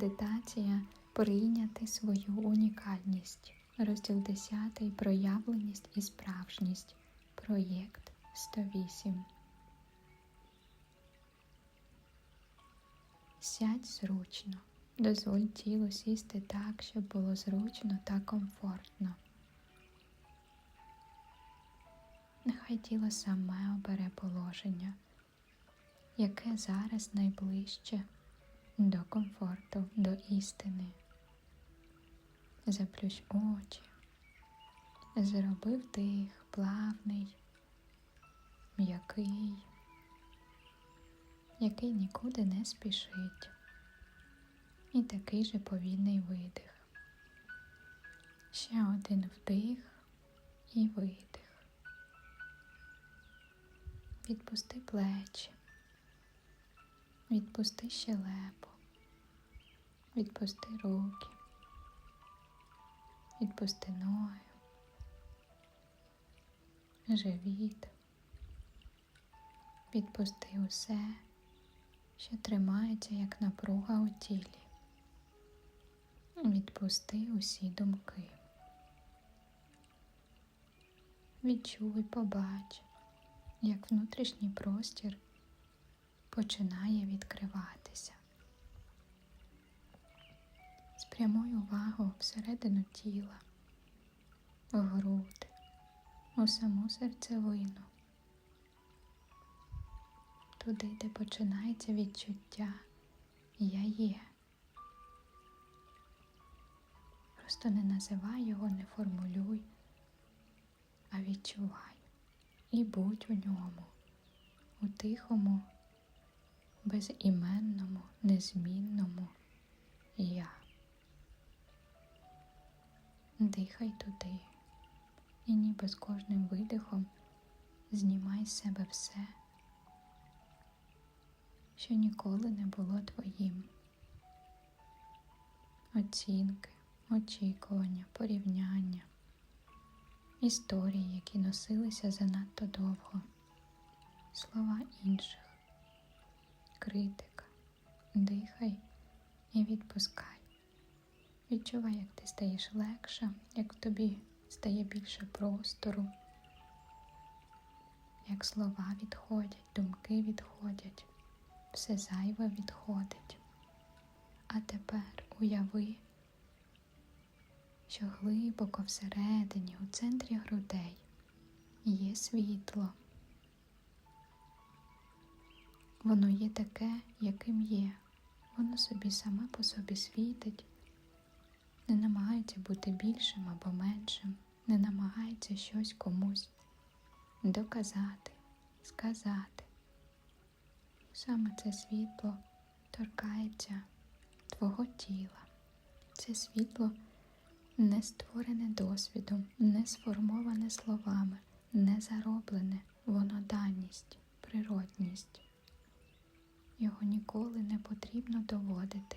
Медитація прийняти свою унікальність. Розділ 10. Проявленість і справжність. Проєкт 108. Сядь зручно. Дозволь тілу сісти так, щоб було зручно та комфортно. Нехай тіло саме обере положення, яке зараз найближче до комфорту, до істини. Заплющ очі, зроби вдих плавний, м'який, який нікуди не спішить. І такий же повільний видих. Ще один вдих і видих. Відпусти плечі, відпусти щелепу, відпусти руки, відпусти ноги, живіт, відпусти усе, що тримається як напруга у тілі. Відпусти усі думки. Відчуй, побач, як внутрішній простір починає відкриватися. Спрямуй увагу всередину тіла, в груди, у саму серцевину, туди, де починається відчуття Я є. Просто не називай його, не формулюй, а відчувай і будь у ньому, у тихому, безіменному, незмінному я. Дихай туди і ніби з кожним видихом знімай з себе все, що ніколи не було твоїм. Оцінки очікування, порівняння, історії, які носилися занадто довго, слова інших, критика, дихай і відпускай. Відчувай, як ти стаєш легше, як тобі стає більше простору, як слова відходять, думки відходять, все зайве відходить. А тепер уяви що глибоко всередині, у центрі грудей, є світло. Воно є таке, яким є. Воно собі саме по собі світить, не намагається бути більшим або меншим, не намагається щось комусь доказати, сказати. Саме це світло торкається твого тіла. Це світло не створене досвідом, не сформоване словами, не зароблене, воно даність, природність. Його ніколи не потрібно доводити.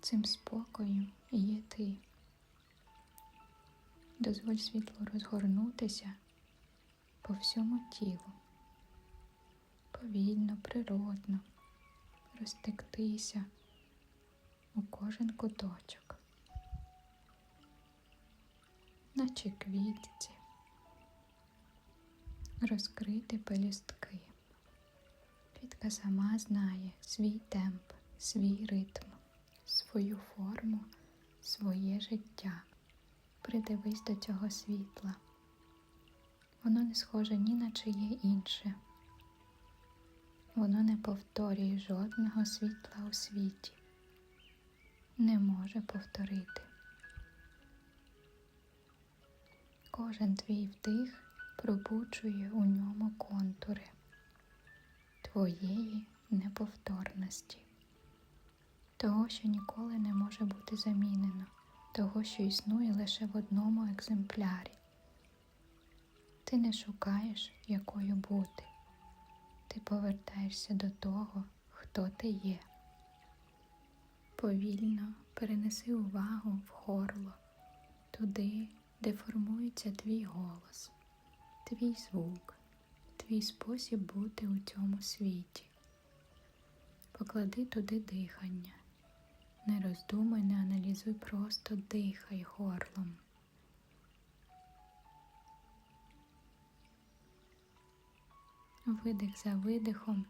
Цим спокоєм є ти. Дозволь світлу розгорнутися по всьому тілу, повільно, природно, розтектися у кожен куточок наче квітці, розкрити пелюстки. Квітка сама знає свій темп, свій ритм, свою форму, своє життя. Придивись до цього світла. Воно не схоже ні на чиє інше. Воно не повторює жодного світла у світі, не може повторити. Кожен твій вдих пробуджує у ньому контури твоєї неповторності, того, що ніколи не може бути замінено, того, що існує лише в одному екземплярі. Ти не шукаєш, якою бути, ти повертаєшся до того, хто ти є. Повільно перенеси увагу в горло, туди, де формується твій голос, твій звук, твій спосіб бути у цьому світі. Поклади туди дихання Не роздумуй, не аналізуй, просто дихай горлом. Видих за видихом,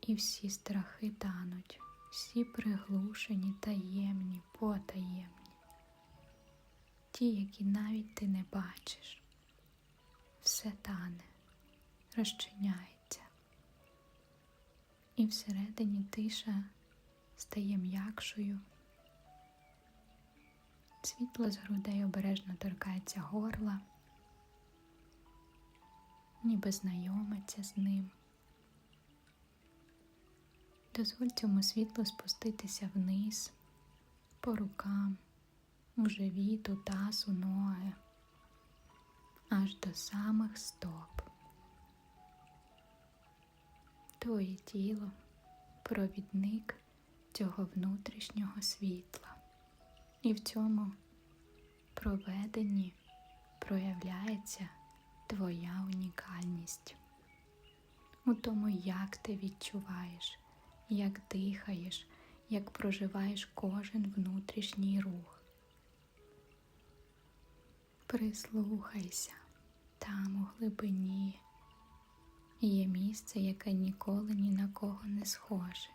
і всі страхи тануть, всі приглушені, таємні, потаємні, ті, які навіть ти не бачиш, все тане, розчиняється, і всередині тиша стає м'якшою. Світло з грудей обережно торкається горла, ніби знайомиться з ним. Дозволь цьому світлу спуститися вниз, по рукам, у живіт, у таз, у ноги, аж до самих стоп. Твоє тіло провідник цього внутрішнього світла. І в цьому проведенні проявляється твоя унікальність. У тому, як ти відчуваєш, як дихаєш, як проживаєш кожен внутрішній рух. Прислухайся, там у глибині є місце, яке ніколи ні на кого не схоже,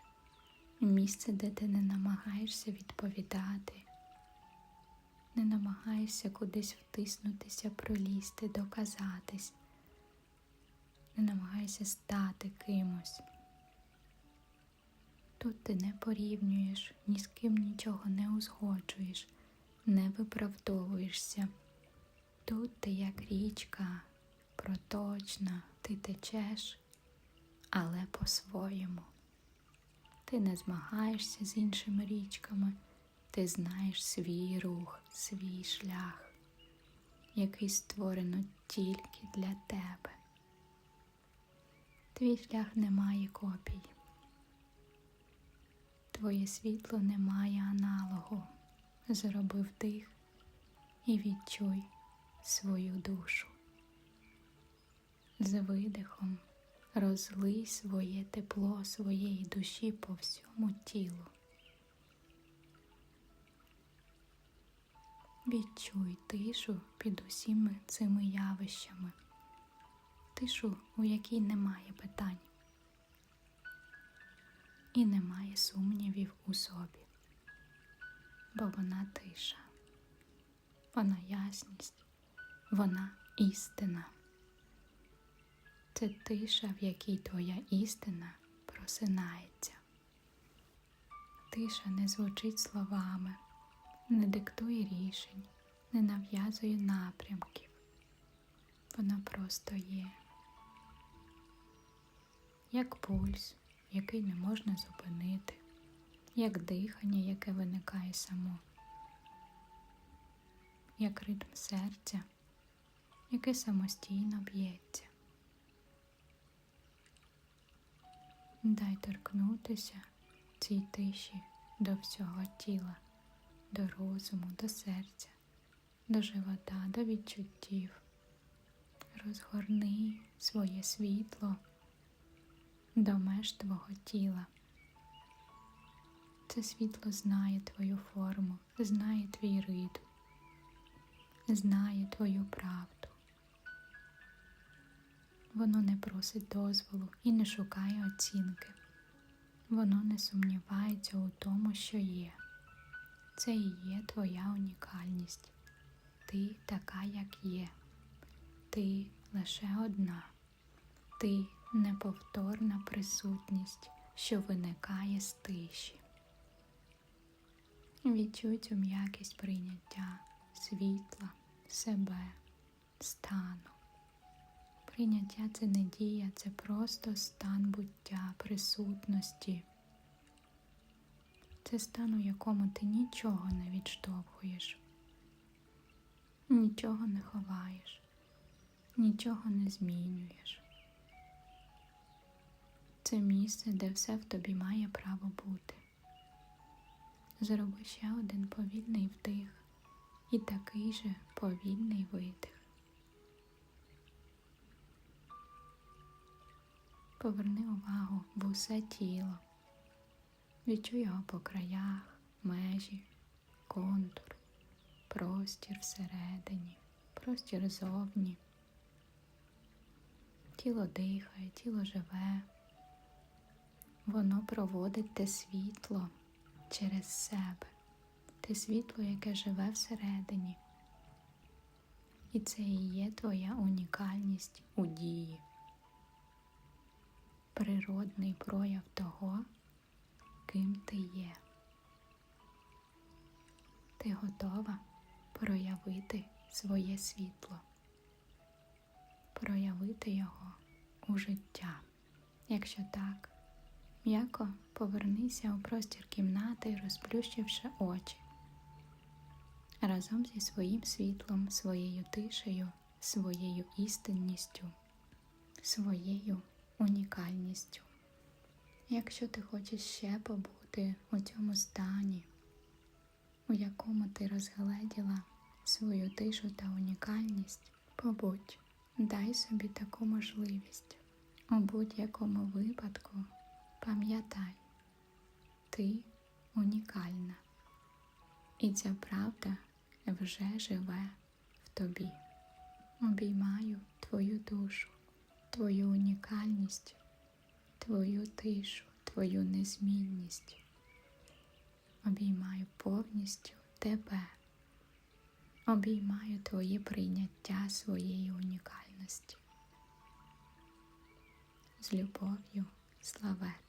місце, де ти не намагаєшся відповідати, не намагаєшся кудись втиснутися, пролізти, доказатись, не намагаєшся стати кимось. Тут ти не порівнюєш, ні з ким нічого не узгоджуєш, не виправдовуєшся. Тут ти як річка, проточна, ти течеш, але по-своєму. Ти не змагаєшся з іншими річками, ти знаєш свій рух, свій шлях, який створено тільки для тебе. Твій шлях не має копій. Твоє світло не має аналогу. Зроби вдих і відчуй свою душу. З видихом розлий своє тепло своєї душі по всьому тілу. Відчуй тишу під усіми цими явищами, тишу, у якій немає питань. І немає сумнівів у собі, бо вона тиша, вона ясність, вона істина. Це тиша, в якій твоя істина просинається. Тиша не звучить словами, не диктує рішень, не нав'язує напрямків. Вона просто є, як пульс який не можна зупинити, як дихання, яке виникає само, як ритм серця, яке самостійно б'ється. Дай торкнутися цій тиші до всього тіла, до розуму, до серця, до живота, до відчуттів. Розгорни своє світло до меж твого тіла. Це світло знає твою форму, знає твій ритм, знає твою правду. Воно не просить дозволу і не шукає оцінки. Воно не сумнівається у тому, що є. Це і є твоя унікальність. Ти така, як є. Ти лише одна. Ти неповторна присутність, що виникає з тиші. Відчуй цю м'якість прийняття світла, себе, стану. Прийняття це не дія, це просто стан буття, присутності. Це стан, у якому ти нічого не відштовхуєш, нічого не ховаєш, нічого не змінюєш. Це місце, де все в тобі має право бути. Зроби ще один повільний вдих і такий же повільний видих. Поверни увагу в усе тіло, Відчуй його по краях, межі, контур, простір всередині, простір зовні. Тіло дихає, тіло живе. Воно проводить те світло через себе, те світло, яке живе всередині. І це і є твоя унікальність у дії, природний прояв того, ким ти є. Ти готова проявити своє світло, проявити його у життя. Якщо так, м'яко повернися у простір кімнати, розплющивши очі. Разом зі своїм світлом, своєю тишею, своєю істинністю, своєю унікальністю. Якщо ти хочеш ще побути у цьому стані, у якому ти розгледіла свою тишу та унікальність, побудь, дай собі таку можливість. У будь-якому випадку пам'ятай, ти унікальна, і ця правда вже живе в тобі. Обіймаю твою душу, твою унікальність, твою тишу, твою незмінність. Обіймаю повністю тебе. Обіймаю твоє прийняття своєї унікальності. З любов'ю, славет.